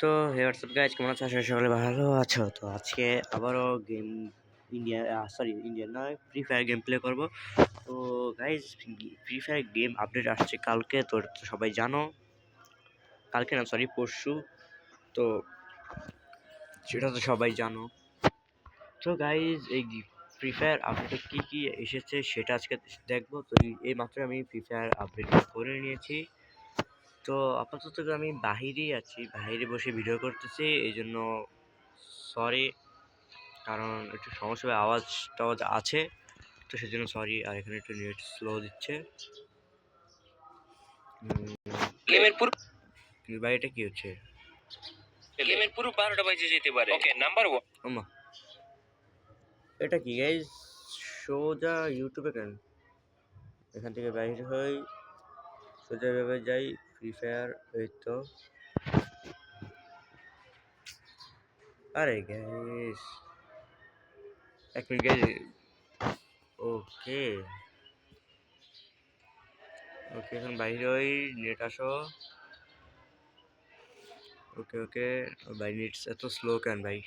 তো WhatsApp guys, কেমন আছো? করি সকলে ভালো আছো। তো আজকে আবারও গেম ইন্ডিয়া সরি ইন্ডিয়ান নয় ফ্রি ফায়ার গেম প্লে করব। তো guys free fire game update আসছে কালকে, তো সবাই জানো। কালকে না সরি পরশু। তো সেটা তো সবাই জানো। তো গাইজ, এই ফ্রি ফায়ার আপডেটে কী কী এসেছে সেটা আজকে দেখব। তো এই মাত্র আমি ফ্রি ফায়ার আপডেট করে নিয়েছি। তো আপাতত আমি বাহিরেই আছি। বাইরে বসে ভিডিও করতেছি এই জন্য সরি কারণ একটু সমস্যা হবে আওয়াজ টাওয়াজ আছে তো সেজন্য সরি আর এখানে একটু নেট স্লো দিচ্ছে। উম, গেমের পুরো কিন্তু কি হচ্ছে? গেমের পুরো বারোটা বাজে যেতে পারে। ওকে নাম্বার ওয়ান এটা কি গাইজ সোজা ইউটিউবে কেন? এখান থেকে বাইরে হই সোজা ভাবে যাই। ফ্রি ফায়ার এই তো। আরে গাইস এক মিনিট গাইজ ওকে ওকে এখন বাইরে ওই নেট আসো। ওকে ওকে ভাই নেট এত স্লো কেন ভাই?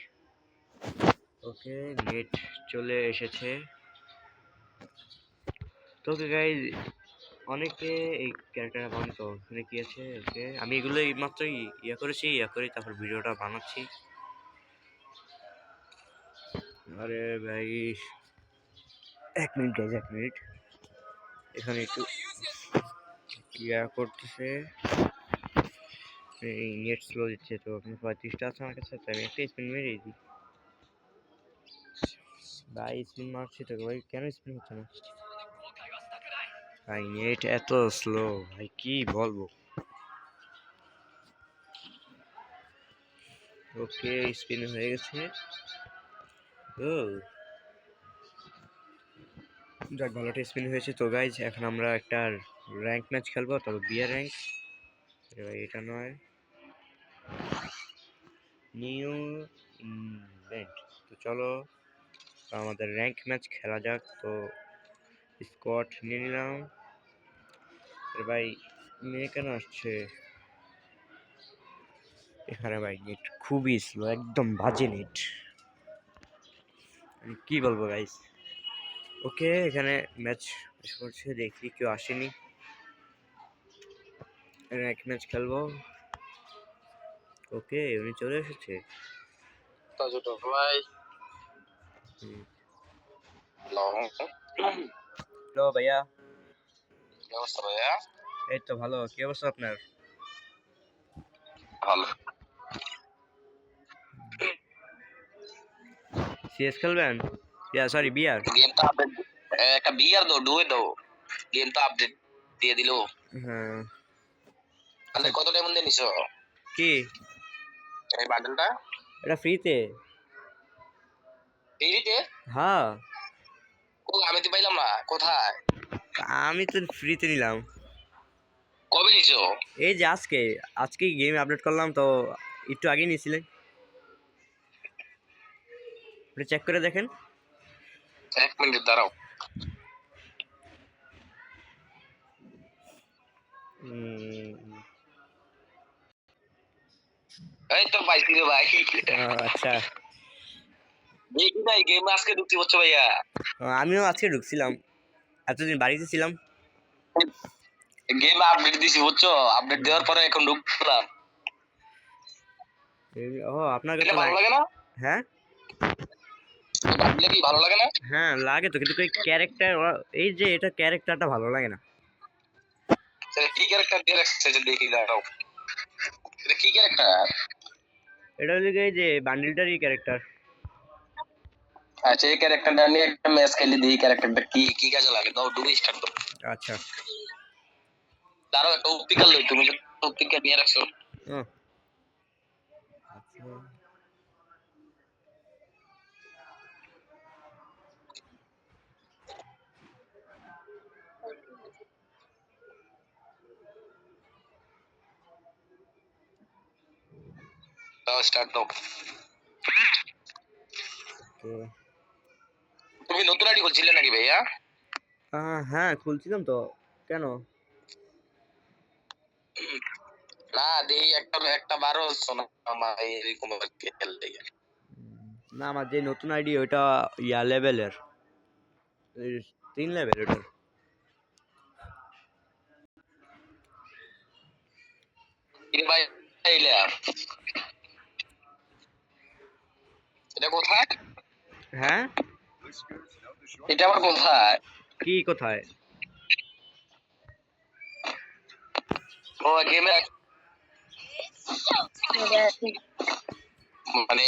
ওকে নেট চলে এসেছে। তো ওকে অনেকে এই ক্যারেক্টার বানায় তো এখানে কি আছে? ওকে আমি এগুলো এই মাত্রই ইয়ে করেছি ইয়ে করে তারপর ভিডিওটা বানাচ্ছি। আরে ভাই, এক মিনিট গাইজ এক মিনিট। এখানে একটু ইয়া করতেছে। এই নেট স্লো দিচ্ছে তো আপনি পঁয়ত্রিশটা আছে আমার কাছে আমি একটা স্পিন মেরেই দিই। ভাই স্পিন মারছি তো ভাই, কেন স্পিন হচ্ছে না? ভাই, নেট এত স্লো, ভাই, কি বলব? ওকে, স্পিন হয়ে গেছে। ও। যাক ভালোটা স্পিন হয়েছে। তো গাইজ এখন আমরা একটা র্যাঙ্ক ম্যাচ খেলব তবে বিয়ার র্যাঙ্ক ভাই এটা নয়। নিউ ইভেন্ট তো চলো আমাদের র্যাঙ্ক ম্যাচ খেলা যাক। তো স্কোয়াড নিয়ে নিলাম। আরে ভাই মেয়ে কেন আসছে? এখানে ভাই নেট খুবই স্লো একদম বাজে নেট আমি কি বলব গাইস ওকে এখানে ম্যাচ করছে দেখি কেউ আসেনি। এক ম্যাচ খেলব। ওকে উনি চলে এসেছে। ভাই। হ্যালো ভাইয়া? কি অবস্থা ভাইয়া? এই তো ভালো। কি অবস্থা আপনার? ভালো। সিএস খেলবেন? ইয়া সরি বিয়ার গেমটা আপডেট একটা বিয়ার দাও ডুয়ে দাও গেমটা আপডেট দিয়ে দিলো। হ্যাঁ। তাহলে কত টাইম দিয়ে নিছো? কি? এই বান্ডেলটা এটা ফ্রিতে ফ্রিতে হ্যাঁ। আমি তো পাইলাম না কোথায়? আমি তো ফ্রিতে নিলাম। কবে নিছো? এই যে আজকে আজকেই গেম আপডেট করলাম তো একটু আগেই নিয়েছিলেন ওটা চেক করে দেখেন। এক মিনিট দাঁড়াও। এই তো পাইছি রে ভাই। আচ্ছা। দেখি গেম আজকে ভাইয়া। আমিও আজকে ঢুকছিলাম। এতদিন বাড়িতে ছিলাম। গেম আপডেট দিছি বুঝছ? আপডেট দেওয়ার পরে এখন ঢুকলাম। ও আপনার কাছে ভালো লাগে না? হ্যাঁ? ভাবলে কি ভালো লাগে না? হ্যাঁ লাগে তো কিন্তু ক্যারেক্টার এই যে এটা ক্যারেক্টারটা ভালো লাগে না। কি ক্যারেক্টার দিয়ে রাখছে যে দেখি দাঁড়াও। এটা কি ক্যারেক্টার এটা হলো যে বান্ডিলটারই ক্যারেক্টার আচ্ছা এই ক্যারেক্টারটা নিয়ে একটা ম্যাচ খেলি দিই ক্যারেক্টারটা কি কি কাজে লাগে দাও ডুবে স্টার্ট দাও আচ্ছা দাঁড়াও একটা উপটিকাল লই তুমি যে উপটিকা নিয়ে রাখছো ও আচ্ছা দাও স্টার্ট দাও ওকে তুমি নতুন আইডি খুলছিলে নাকি ভাইয়া? হ্যাঁ খুলছিলাম তো। কেন? না দেখি একটা একটা বারো শোনা আমার এরকম খেল দেখে না আমার যে নতুন আইডি ওইটা ইয়া লেভেলের। তিন লেভেল ওটার ভাই এটা কোথায়? হ্যাঁ? এটা আবার কোথায় কি কোথায়? ও গেমে মানে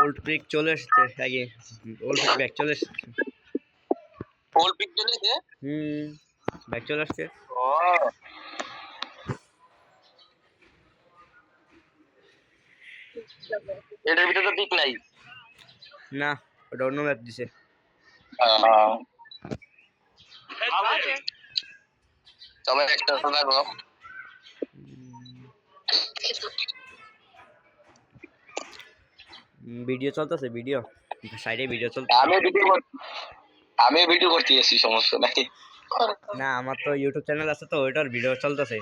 ওল্ড পিক চলে এসেছে আগে। ওল্ড পিক ব্যাক চলে এসেছে। ওল পিক চলেছে হুম ব্যাক চলে আসছে ও। এটার ভিতরে তো পিক নাই। না ওটা অন্য ম্যাপ দিছে। তবে একটা কথা দেখো ভিডিও চলতেছে ভিডিও সাইডে ভিডিও চলতে আমি ভিডিও আমি ভিডিও করতে এসেছি সমস্যা নাই। না আমার তো ইউটিউব চ্যানেল আছে তো ওইটার ভিডিও চলতেছে।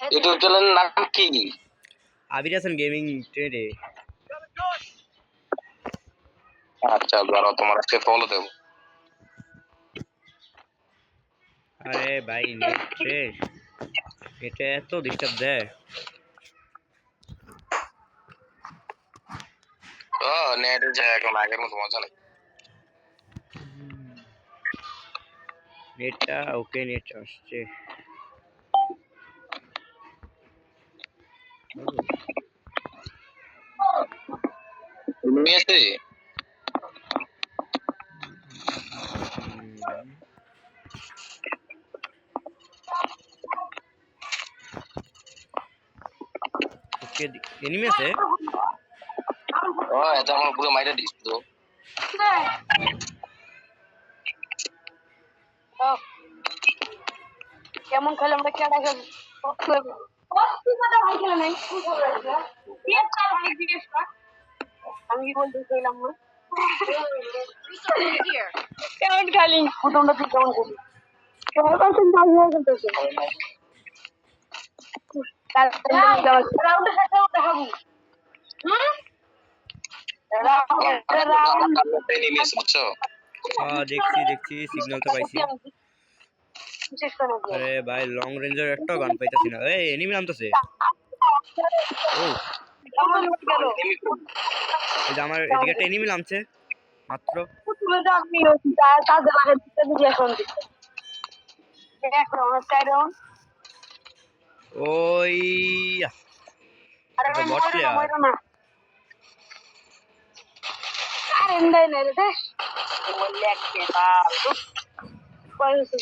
ইউটিউব চ্যানেল নাম কি? আবির হাসান গেমিং ট্রেডে আচ্ছা দাঁড়াও তোমার আজকে ফলো দেবো। আরে ভাই নেট শেষ এটা এত ডিস্টার্ব দেয়। ও নেটের যায় এখন আগের মতো মজা নেই। নেটটা ওকে নেট আসছে। আছে ওকে এনিমি আছে ও এটা আমার পুরো মাইরা দিস তো। কেমন খেলে আমরা কেডা খেলব? আমি কি বলতে চাইলাম না কেমন খালি? প্রথমটা তুই কেমন খেলি? কেমন করছেন ভালো হয়ে দেখছি দেখছি সিগন্যাল তো পাইছি। আরে ভাই লং রেঞ্জের একটা গান পাইতাছি না। এই এনিমি নামতেছে ও। এই যে আমার এদিকে একটা এনিমি নামছে মাত্র। ওই। মরো না আরে এন্দাই না রে বললে একটা বাপ হচ্ছে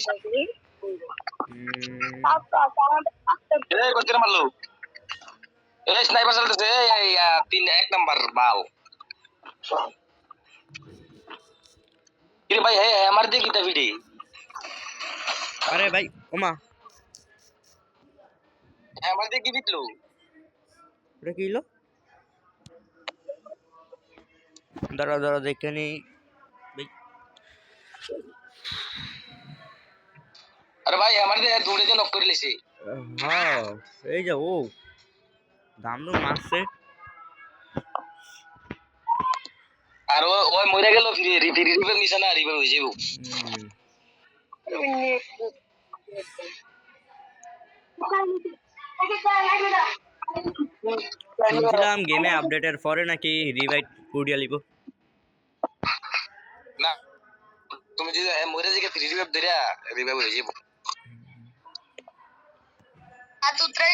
দেখলি উম, আমাদের এই কোন মারলো? এই স্নাইপার চলতেছে এই, এই তিন এক নাম্বার বাল। ভাই আমার দিয়ে গীতা ভিডি আরে ভাই ওমা আমার দিয়ে কি বিটলো ওটা কি হলো দাঁড়া দাঁড়া দেখে নি। ভাই। আরে ভাই আমার দূরে যে নক করে লেছে। হ্যাঁ এই যে ও দাম তো মারছে। আর ও ওই মরে গেল ফিরে রিভাইভ নিছে না রিভাইভ হয়ে যাব শুনছিলাম গেমে আপডেটের পরে নাকি রিভাইট উড়িয়া লিব। না তুমি যদি মরে যে ফ্রি রিভাইভ দেয়া রিভাইভ হয়ে যাব আর তুই ট্রাই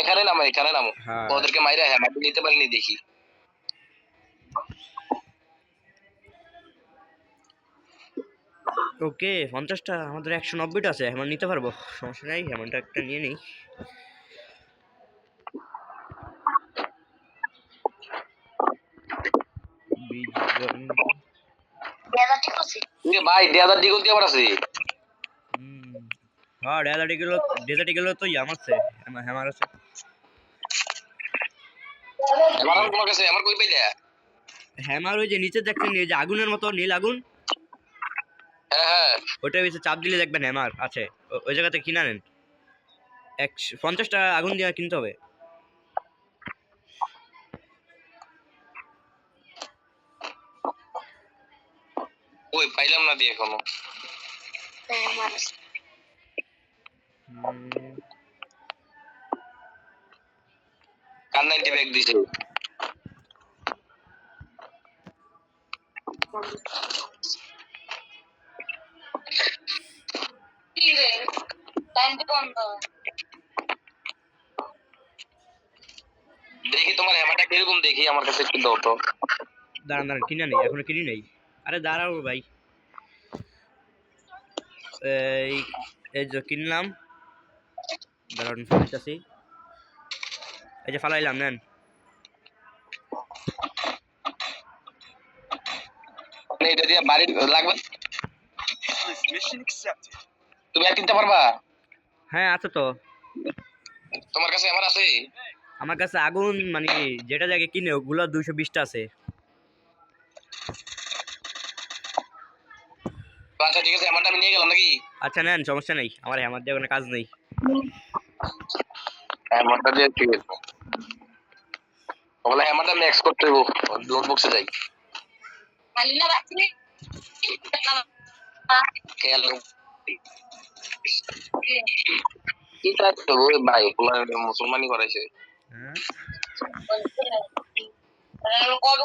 এখানে নামো এখানে নামো ওদেরকে মাইরা হ্যাঁ মাটি নিতে পারিনি দেখি। ওকে পঞ্চাশটা আমাদের একশো নব্বইটা আছে এমন নিতে পারব? সমস্যা নাই এমনটা একটা নিয়ে নেই বিজন বেলা ঠিক আছে এ ভাই আবার আছে। হ্যাঁ ডেজার্ট এগুলো ডেজার্ট এগুলো তো আমার আছে আমার আছে। আমার তোমার কাছে আমার কই পাইলা? হ্যামার ওই যে নিচে দেখছেন এই যে আগুনের মতো নীল আগুন? হ্যাঁ হ্যাঁ। ওইটা চাপ দিলে দেখবেন হ্যামার আছে। ওই জায়গাতে কিনে নেন এক পঞ্চাশটা আগুন দিয়ে কিনতে হবে। ওই পাইলাম না দিয়ে এখনও। আমার কার নাইনটি ব্যাগ দিছে। দেখি তোমার হ্যামারটা কীরকম দেখি আমার কাছে একটু দাও তো। দাঁড়ান দাঁড়ান কিনে নেই এখনও কিনি নেই। আরে দাঁড়াও ভাই। এই এই যে কিনলাম দাঁড়ান ফেলতেছি এই যে ফালাইলাম নেন। মানে এটা দিয়ে বাড়ি লাগবে? তুমি আর কিনতে পারবা? হ্যাঁ আছে তো। তোমার কাছে আমার আছে। আমার কাছে আগুন মানে যেটা জায়গায় কিনে ওগুলো দুইশো বিশটা আছে। আচ্ছা ঠিক আছে আমারটা আমি নিয়ে গেলাম নাকি? আচ্ছা নেন সমস্যা নেই। আমার দিয়ে কোনো কাজ নেই। হ্যামারটা দিয়ে ঠিক আছে। বলে হ্যামারটা ম্যাক্স করতে হইব নোট বক্সে যাই। খেয়াল কি ভাই মুসলমানি করাইছে। হ্যাঁ। কবে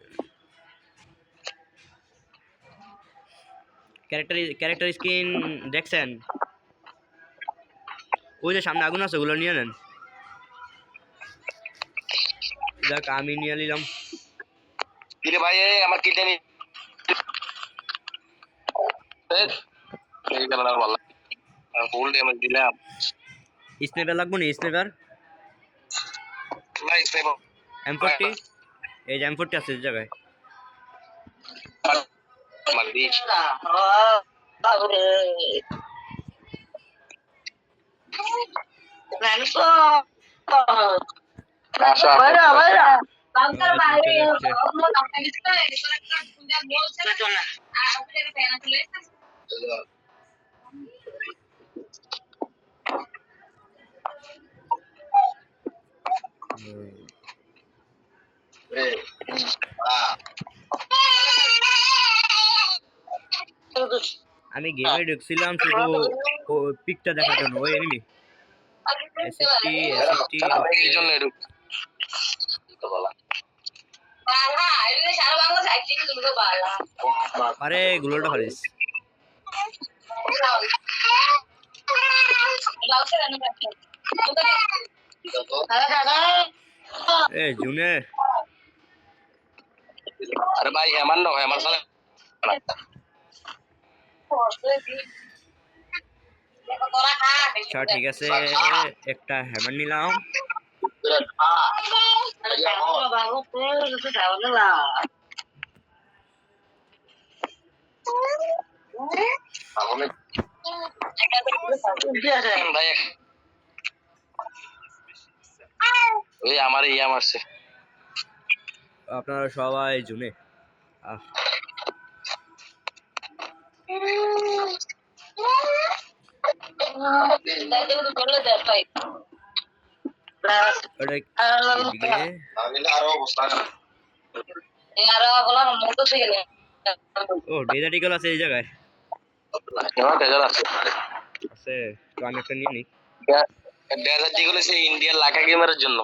ক্যারেক্টার ক্যারেক্টার স্কিন দেখছেন? ওই যে সামনে আগুন আছে ওগুলো নিয়ে নেন। দেখ আমি নিয়ে নিলাম। কিরে ভাই আমার নি এই গেল আর ভালো ফুল ড্যামেজ দিলাম। স্নাইপার লাগবো না স্নাইপার? ভাই স্নাইপার। এম ফোরটি এই যে এম ফোরটি আছে জায়গায়। মার দি আসো আমি গেমে ঢুকছিলাম শুধু পিকটা দেখার জন্য ওই এনিমি এসএসটি এসএসটি এই জন্য বালা আরে গুলোটা দাদা এ জুনে। আরে ভাই হেমান না হেমান সালে আচ্ছা ঠিক আছে একটা হ্যামার নিলাম। আমার ইয়া মারছে আপনারা সবাই জুনে। আহ ইন্ডিয়ার লাকা গেমারের জন্য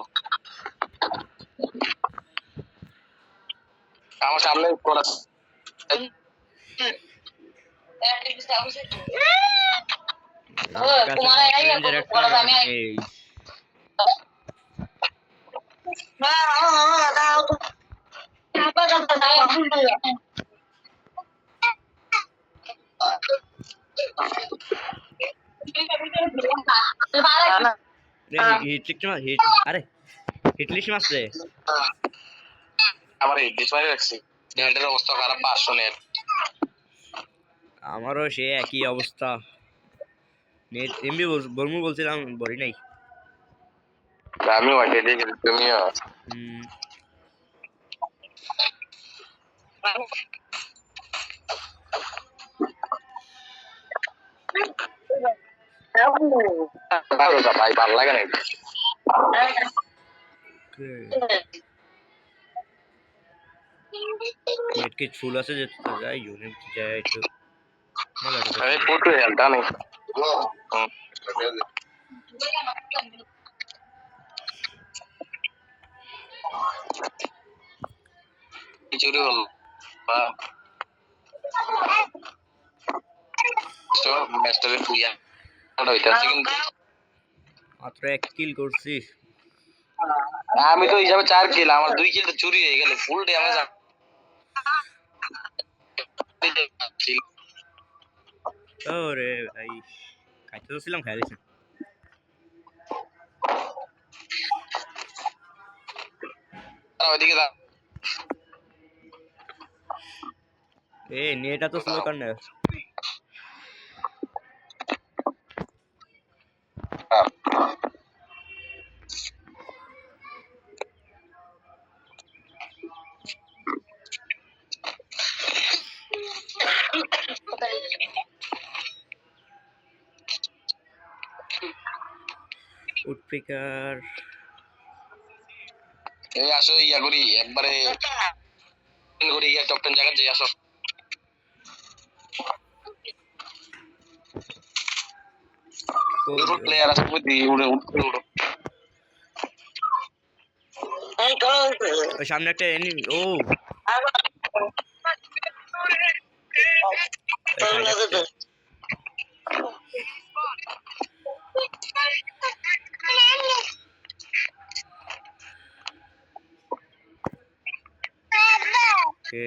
আমার সামনে করা হিট আরে হিট লিস্ট মারছে আমার এই ডিসমাই রাখছি নেটের অবস্থা খারাপ পাঁচশো নেট আমারও সে একই অবস্থা। নেট এমবি বলমু বলছিলাম বলি নাই। আমি ওয়াইফাই দিয়ে গেছি তুমিও? হুম, ভাই ভালো লাগে না নেট কি ফুল আছে যে যাই ইউনিট যায় একটু আমি পুটু চুরি হল মাত্র এক কিল করছি আমি তো হিসাবে চার কিল আমার দুই কিল তো চুরি হয়ে গেল। ফুল ডে ড্যামেজ ওরে ভাই খাইতে তো ছিলাম খাই দিয়েছি তো এ নেট এত স্লো কার না উডপিকার এই আসো ইয়া করি একবারে করি ইয়া টপ টেন জায়গা যাই আসো। দুটো প্লেয়ার আছে বুঝি উড়ে উঠে উড়ো ওই সামনে একটা এনিমি ও। ওই side এ একটা- ওকে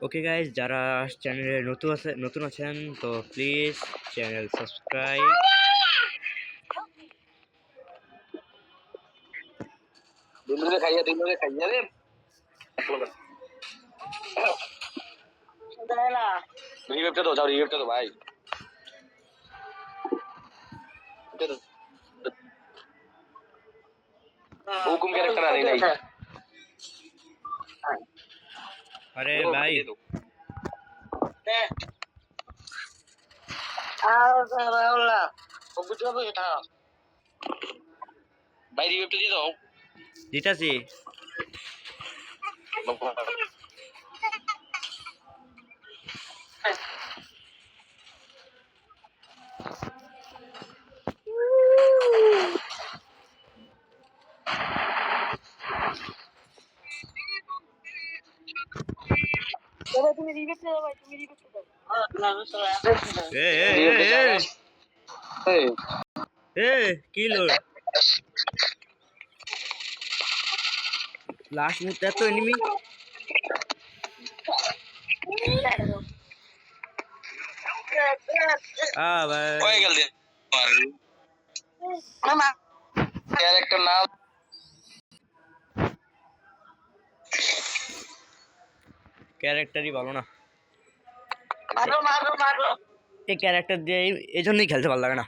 ওকে গাইজ যারা চ্যানেলে নতুন আছে নতুন আছেন তো প্লিজ চ্যানেল সাবস্ক্রাইব ভাই। হুকুম ক্যারেক্টার নাই। আরে ভাই। ভাই রিভেপটা দিয়ে দাও। দিতাছি। তুমি রিবেট দাও ভাই তুমি রিবেট দাও এ এ এ, এ এ কি লো লাস্ট মুহূর্তে এত এনিমি আ ভাই হয়ে গেল ক্যারেক্টার নাম ক্যারেক্টারই ভালো না। মারো মারো মারো। এই ক্যারেক্টার দিয়ে এই- জন্যই খেলতে ভালো লাগে না।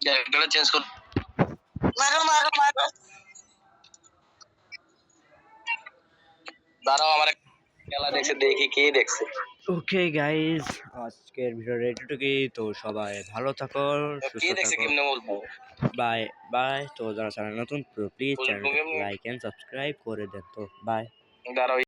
ক্যারেক্টারটা চেঞ্জ কর। মারো মারো মারো। দাঁড়াও আমার খেলা দেখছে দেখি কে দেখছে। ওকে গাইস আজকের ভিডিওটা এটুকুই তো সবাই ভালো থাকো কে সুস্থ দেখছে থাকো। বাই বাই তো যারা চ্যানেল নতুন please channel? Like and subscribe করে দেন। তো বাই দাঁড়াও